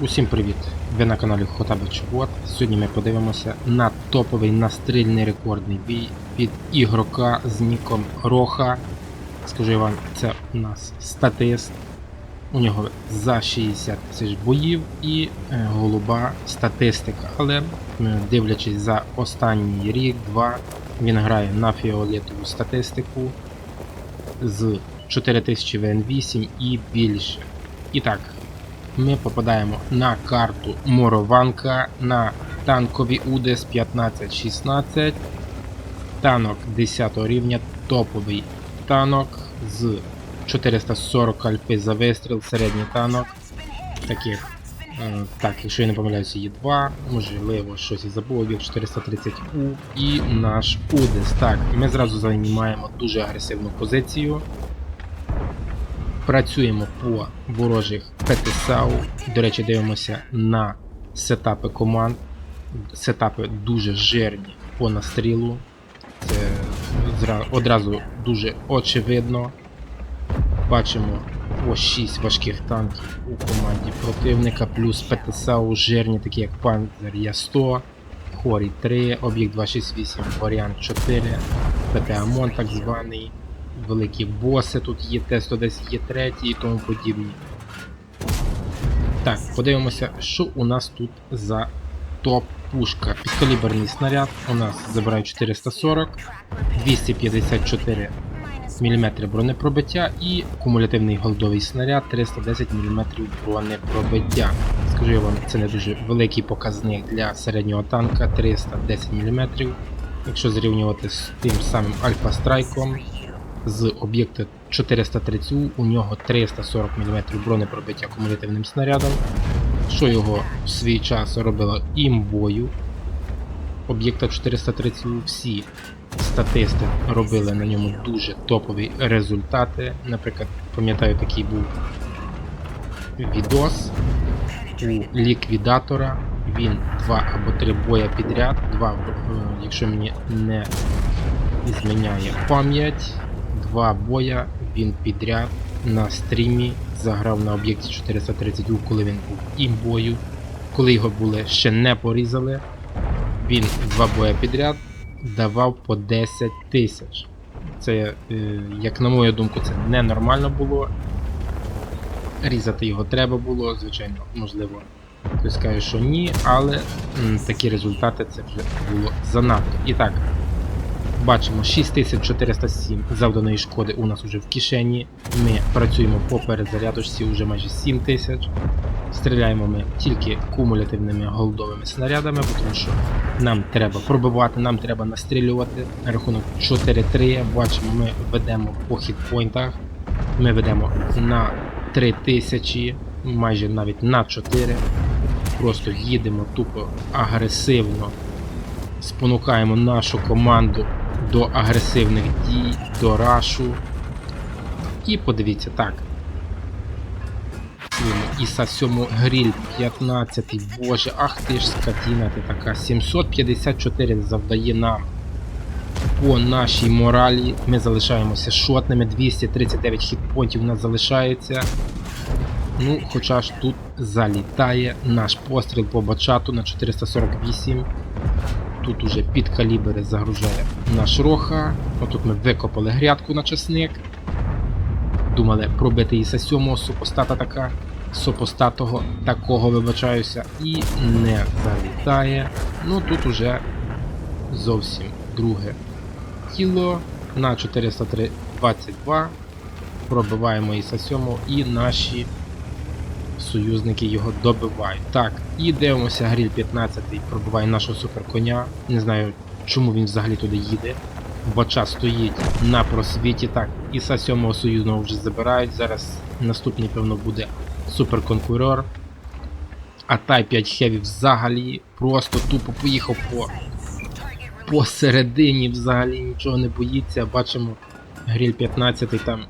Усім привіт! Ви на каналі Хотаби Чобот. Сьогодні ми подивимося на топовий настрільний рекордний бій від ігрока з ніком Роха. Скажу вам, це у нас статист. У нього за 60 тисяч боїв і е, голуба статистика. Але е, дивлячись за останній рік-два, він грає на фіолетову статистику з 4000 ВН8 і більше. І так, ми попадаємо на карту Морованка на танкові УДС 1516. Танок 10 рівня, топовий танок з 440 альпи за вистріл, середній танок. Таких, е, так, якщо я не помиляюся, є два, можливо, щось і забув, є 430У і наш УДС. Так, ми зразу займаємо дуже агресивну позицію. Працюємо по ворожих ПТСАУ. До речі, дивимося на сетапи команд. Сетапи дуже жирні по настрілу. Це одразу дуже очевидно. Бачимо по 6 важких танків у команді противника, плюс ПТСАУ жирні, такі як Панзер Я-100, Хорі 3, Об'єкт 268, Варіант 4, ПТ АМОН так званий великі боси, тут є Т-110, є третій і тому подібні. Так, подивимося, що у нас тут за топ-пушка. Підкаліберний снаряд у нас забирає 440, 254 мм бронепробиття і кумулятивний голдовий снаряд 310 мм бронепробиття. Скажу я вам, це не дуже великий показник для середнього танка 310 мм. Якщо зрівнювати з тим самим Альфа Страйком, з об'єкта 430У у нього 340 мм бронепробиття кумулятивним снарядом, що його в свій час робило імбою. Об'єкта 430У всі статисти робили на ньому дуже топові результати. Наприклад, пам'ятаю, такий був відос у ліквідатора. Він два або три боя підряд, два, е, якщо мені не зміняє пам'ять, два боя він підряд на стрімі заграв на об'єкті 430 коли він був імбою. Коли його були ще не порізали, він два боя підряд давав по 10 тисяч. Це, е, як на мою думку, це ненормально було. Різати його треба було, звичайно, можливо. Хтось скаже, що ні, але м, такі результати це вже було занадто. І так, бачимо 6407 завданої шкоди у нас вже в кишені. Ми працюємо по перезарядочці вже майже 7000. Стріляємо ми тільки кумулятивними голдовими снарядами, тому що нам треба пробивати, нам треба настрілювати. На рахунок 4-3 бачимо, ми ведемо по хітпойнтах. Ми ведемо на 3000, майже навіть на 4. Просто їдемо тупо агресивно. Спонукаємо нашу команду до агресивних дій, до рашу. І подивіться, так. Іса 7 гріль 15. Боже, ах ти ж скотіна ти така. 754 завдає нам по нашій моралі. Ми залишаємося шотними. 239 хітпонтів у нас залишається. Ну, хоча ж тут залітає наш постріл по бачату на 448. Тут уже під калібри загружає наш роха. Отут ми викопали грядку на часник. Думали пробити Іса 7 супостата така. Супостатого такого вибачаюся. І не залітає. Ну тут уже зовсім друге тіло на 422. Пробиваємо Іса 7 і наші союзники його добивають. Так, і дивимося, Гріль 15 пробиває нашого суперконя. Не знаю, чому він взагалі туди їде. Бача стоїть на просвіті. Так, Іса 7 союзного вже забирають. Зараз наступний, певно, буде суперконкурор. А Тай 5 Хеві взагалі просто тупо поїхав по посередині, взагалі нічого не боїться. Бачимо, Гріль 15 там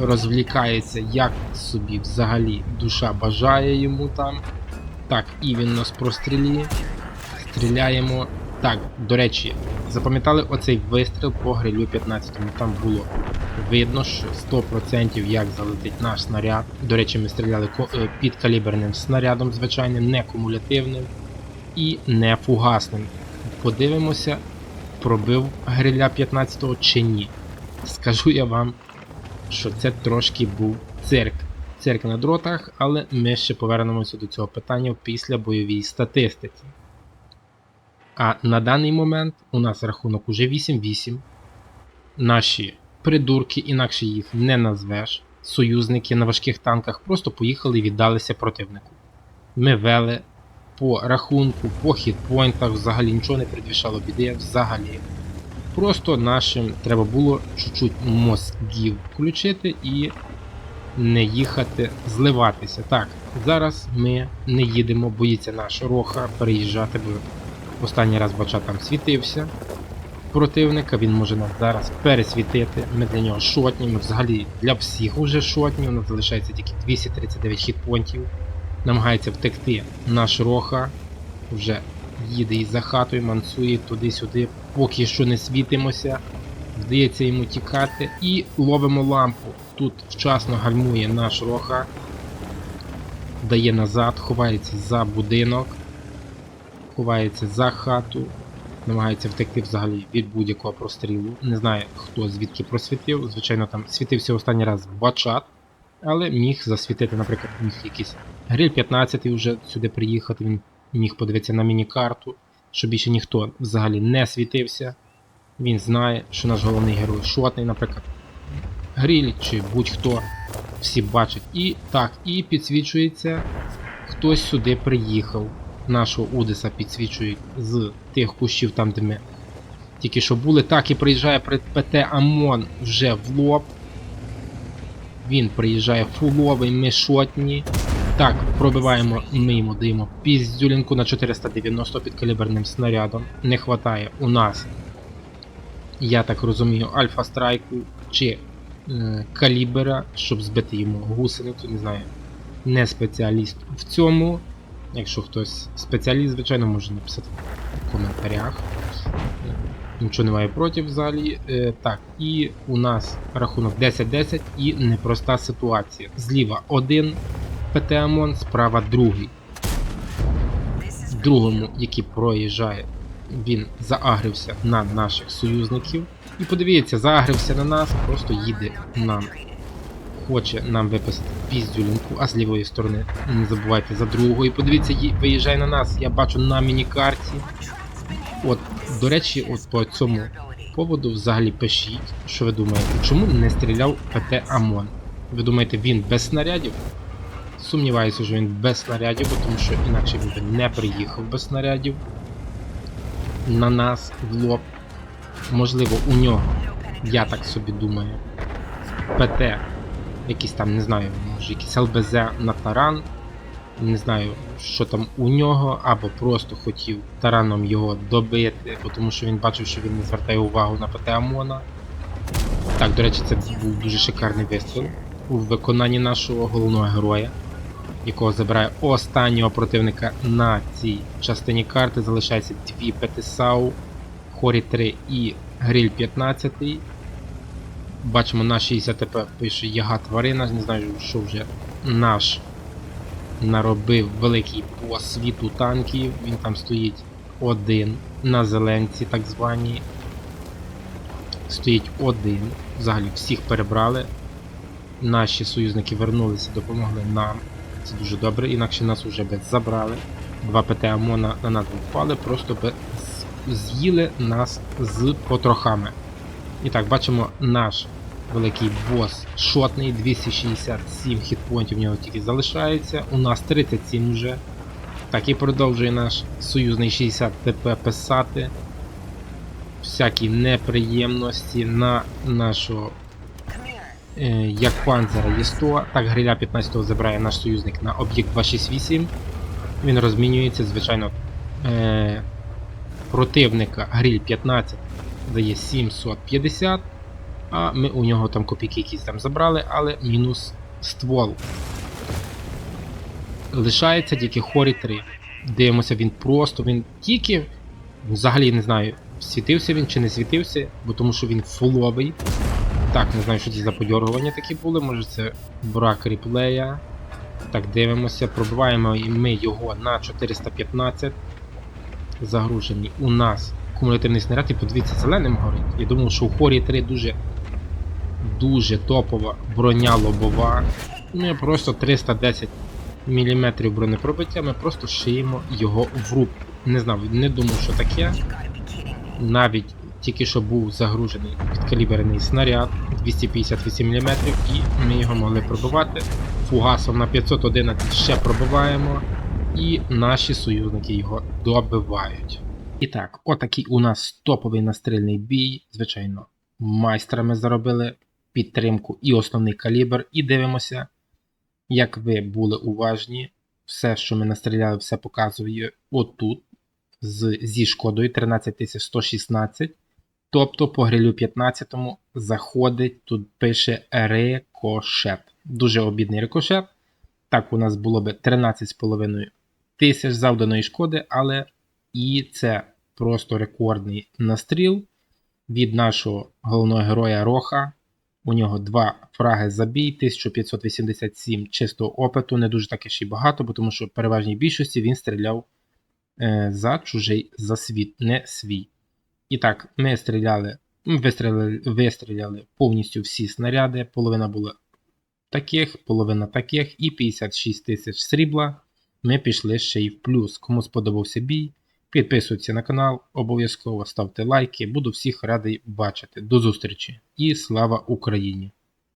розвлікається, як собі взагалі душа бажає йому там. Так, і він нас прострілює. Стріляємо Так, до речі, запам'ятали оцей вистріл по грилю 15 Там було видно, що 100% як залетить наш снаряд. До речі, ми стріляли е, підкаліберним снарядом, звичайним, не кумулятивним і не фугасним. Подивимося, пробив гриля 15 чи ні. Скажу я вам, що це трошки був цирк. Цирк на дротах, але ми ще повернемося до цього питання після бойовій статистики. А на даний момент у нас рахунок уже 8-8. Наші придурки, інакше їх не назвеш. Союзники на важких танках просто поїхали і віддалися противнику. Ми вели по рахунку, по хітпойнтах, взагалі нічого не предвішало біди, взагалі. Просто нашим треба було чуть-чуть мозгів включити і не їхати зливатися. Так, зараз ми не їдемо, боїться наш Роха переїжджати, бо останній раз бача там світився противника, він може нас зараз пересвітити. Ми для нього шотні, ми взагалі для всіх уже шотні, у нас залишається тільки 239 хітпонтів. Намагається втекти наш Роха, вже їде і за хатою, мансує туди-сюди, поки що не світимося. Вдається йому тікати і ловимо лампу. Тут вчасно гальмує наш Роха, дає назад, ховається за будинок, ховається за хату, намагається втекти взагалі від будь-якого прострілу. Не знаю, хто звідки просвітив. Звичайно, там світився останній раз бачат, але міг засвітити, наприклад, міг якийсь гриль 15 вже сюди приїхати. Він міг подивитися на міні-карту, що більше ніхто взагалі не світився. Він знає, що наш головний герой шотний, наприклад, гриль чи будь-хто. Всі бачать. І так, і підсвічується, хтось сюди приїхав. Нашого Удеса підсвічують з тих кущів, там, де ми тільки що були. Так і приїжджає ПТ АМОН вже в лоб. Він приїжджає фуловий, ми шотні. Так, пробиваємо, ми йому даємо піздюлінку на 490 під каліберним снарядом. Не хватає у нас, я так розумію, альфа страйку чи е, калібера, щоб збити йому гусеницю, не знаю. Не спеціаліст в цьому. Якщо хтось спеціаліст, звичайно, може написати в коментарях. Нічого немає проти взагалі. Е, так, і у нас рахунок 10-10 і непроста ситуація. Зліва один ПТ ОМОН, справа другий. Другому, який проїжджає, він заагрився на наших союзників. І подивіться, заагрився на нас, просто їде нам. Хоче нам виписати піздюлінку, а з лівої сторони не забувайте за другою. Подивіться, виїжджає на нас. Я бачу на міні-карті. От, до речі, от по цьому поводу взагалі пишіть, що ви думаєте, чому не стріляв ПТ АМОН? Ви думаєте, він без снарядів? Сумніваюся, що він без снарядів, тому що інакше він би не приїхав без снарядів на нас в лоб. Можливо, у нього, я так собі думаю, ПТ, якийсь там, не знаю, може якийсь ЛБЗ на таран. Не знаю, що там у нього, або просто хотів тараном його добити, тому що він бачив, що він не звертає увагу на ПТ ОМОНа. Так, до речі, це був дуже шикарний вистріл у виконанні нашого головного героя, якого забирає останнього противника на цій частині карти. Залишається дві ПТСАУ, Хорі 3 і Гриль 15. Бачимо на 60 ТП пише Яга тварина, не знаю, що вже наш наробив великий бос світу танків. Він там стоїть один на зеленці, так званій. Стоїть один. Взагалі всіх перебрали. Наші союзники вернулися, допомогли нам. Це дуже добре, інакше нас вже би забрали. Два ПТ ОМОНа на нас впали, просто би з'їли нас з потрохами. І так, бачимо наш великий бос шотний, 267 хітпоінтів в нього тільки залишається. У нас 37 вже. Так і продовжує наш союзний 60 ТП писати. Всякі неприємності на нашого е, як панзера є 100. Так, гриля 15 забирає наш союзник на об'єкт 268. Він розмінюється, звичайно. Е, противника гриль 15 дає 750, а ми у нього там копійки якісь там забрали, але мінус ствол. Лишається тільки хорі 3. Дивимося, він просто, він тільки Взагалі не знаю, світився він чи не світився, бо тому що він фуловий. Так, не знаю, що це за подьоргування такі були, може це брак реплея. Так, дивимося, пробиваємо ми його на 415. Загружений у нас кумулятивний снаряд, і подивіться, зеленим горить. Я думав, що у хорі 3 дуже дуже топова броня лобова. Ми просто 310 мм бронепробиття, ми просто шиємо його в рубку. Не знав, не думав, що таке. Навіть тільки що був загружений підкаліберний снаряд 258 мм, і ми його могли пробивати. Фугасом на 511 ще пробиваємо, і наші союзники його добивають. І так, отакий у нас топовий настрільний бій. Звичайно, майстрами заробили підтримку і основний калібр. І дивимося, як ви були уважні. Все, що ми настріляли, все показує отут з, зі шкодою 13116. Тобто по грилю 15 заходить, тут пише рикошет. Дуже обідний рикошет. Так, у нас було би 13,5 тисяч завданої шкоди, але і це просто рекордний настріл від нашого головного героя Роха. У нього два фраги за бій, 1587 чистого опиту, не дуже таки ще й багато, бо тому що в переважній більшості він стріляв е, за чужий за світ, не свій. І так, ми стріляли, вистріляли, вистріляли повністю всі снаряди, половина була таких, половина таких, і 56 тисяч срібла. Ми пішли ще й в плюс. Кому сподобався бій, підписуйтесь на канал, обов'язково ставте лайки. Буду всіх радий бачити. До зустрічі і слава Україні!